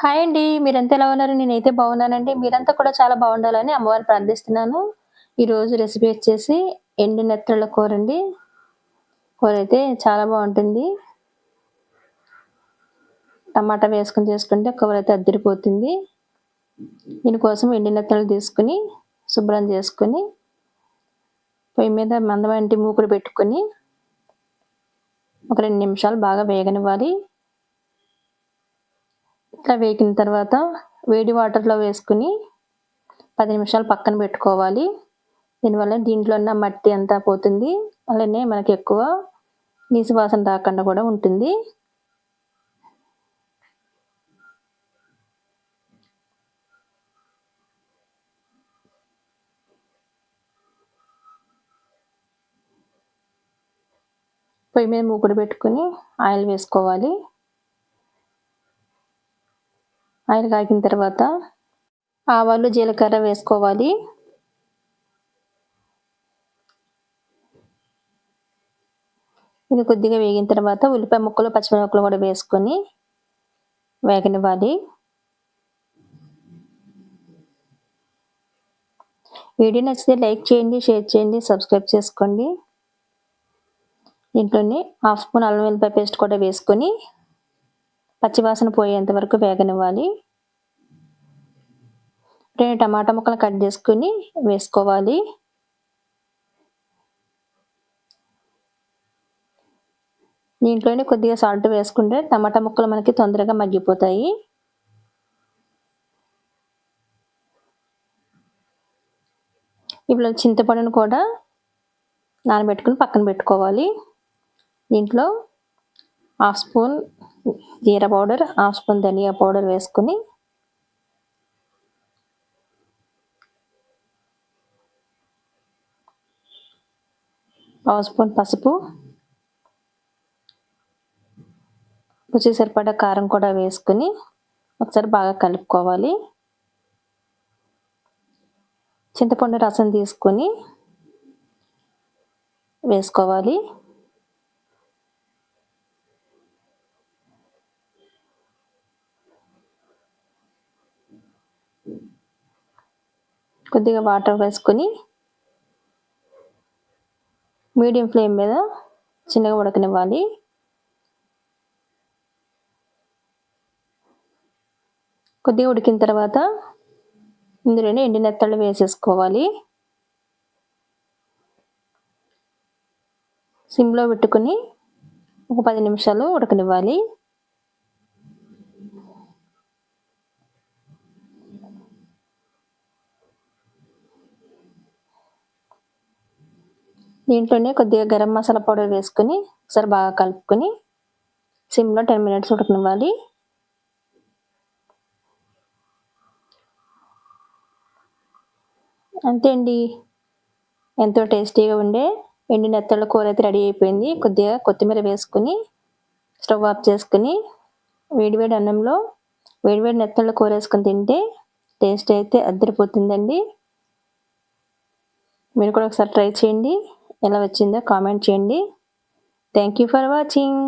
Hi అండి మీరంతా ఎలా ఉన్నారు? నేనైతే బాగున్నానండి. మీరంతా కూడా చాలా బాగుండాలని అమ్మవారిని ప్రార్థిస్తున్నాను. ఈరోజు రెసిపీ వచ్చేసి ఎండు నెత్తల కూర అండి. కూర అయితే చాలా బాగుంటుంది. టమాటా వేసుకుని చేసుకుంటే కూర అయితే అద్దరిపోతుంది. దీనికోసం ఎండు నెత్తలు తీసుకుని శుభ్రం చేసుకుని పొయ్యి మీద మందమంటి మూకుడు పెట్టుకొని ఒక రెండు నిమిషాలు బాగా వేగనివ్వాలి. ఇట్లా వేగిన తర్వాత వేడి వాటర్లో వేసుకుని పది నిమిషాలు పక్కన పెట్టుకోవాలి. దీనివల్ల దీంట్లో ఉన్న మట్టి అంతా పోతుంది. అలానే మనకి ఎక్కువ నీసు వాసన రాకుండా కూడా ఉంటుంది. పొయ్యి మీద మూకుడు పెట్టుకుని ఆయిల్ వేసుకోవాలి. ఆయిల్ కాగిన తర్వాత ఆవాలు జీలకర్ర వేసుకోవాలి. ఇది కొద్దిగా వేగిన తర్వాత ఉల్లిపాయ ముక్కలు పచ్చిమిరపక్కలు కూడా వేసుకొని వేగనివ్వాలి. వీడియో నచ్చితే లైక్ చేయండి షేర్ చేయండి సబ్స్క్రైబ్ చేసుకోండి. దీంట్లోనే హాఫ్ స్పూన్ అల్లం వెల్లిపాయ పేస్ట్ కూడా వేసుకొని పచ్చివాసన పోయేంత వరకు వేగనివ్వాలి. రెండు టమాటా ముక్కలు కట్ చేసుకుని వేసుకోవాలి. దీంట్లోనే కొద్దిగా సాల్ట్ వేసుకుంటే టమాటా ముక్కలు మనకి తొందరగా మగ్గిపోతాయి. ఇప్పుడు చింతపండును కూడా నానబెట్టుకుని పక్కన పెట్టుకోవాలి. దీంట్లో half spoon jeera powder half spoon dhania powder వేసుకుని పావు స్పూన్ పసుపు రుచి సరిపడా కారం కూడా వేసుకుని ఒకసారి బాగా కలుపుకోవాలి. చింతపండు రసం తీసుకొని వేసుకోవాలి. కొద్దిగా వాటర్ వేసుకొని మీడియం ఫ్లేమ్ మీద చిన్నగా ఉడకనివ్వాలి. కొద్దిగా ఉడికిన తర్వాత ఇందులోనే ఎండి నెత్తళ్ళు వేసేసుకోవాలి. సిమ్లో పెట్టుకుని ఒక పది నిమిషాలు ఉడకనివ్వాలి. దీంట్లోనే కొద్దిగా గరం మసాలా పౌడర్ వేసుకొని ఒకసారి బాగా కలుపుకొని సిమ్లో టెన్ మినిట్స్ ఉడకనివ్వాలి. అంతే అండి. ఎంతో టేస్టీగా ఉండే ఎండిన నెత్తళ్ళ కూర అయితే రెడీ అయిపోయింది. కొద్దిగా కొత్తిమీర వేసుకుని స్టవ్ ఆఫ్ చేసుకుని వేడివేడి అన్నంలో వేడివేడి నెత్తళ్ళ కూర వేసుకొని తింటే టేస్ట్ అయితే అద్దరిపోతుందండి. మీరు కూడా ఒకసారి ట్రై చేయండి. ఎలా వచ్చిందో కామెంట్ చేయండి. Thank you for watching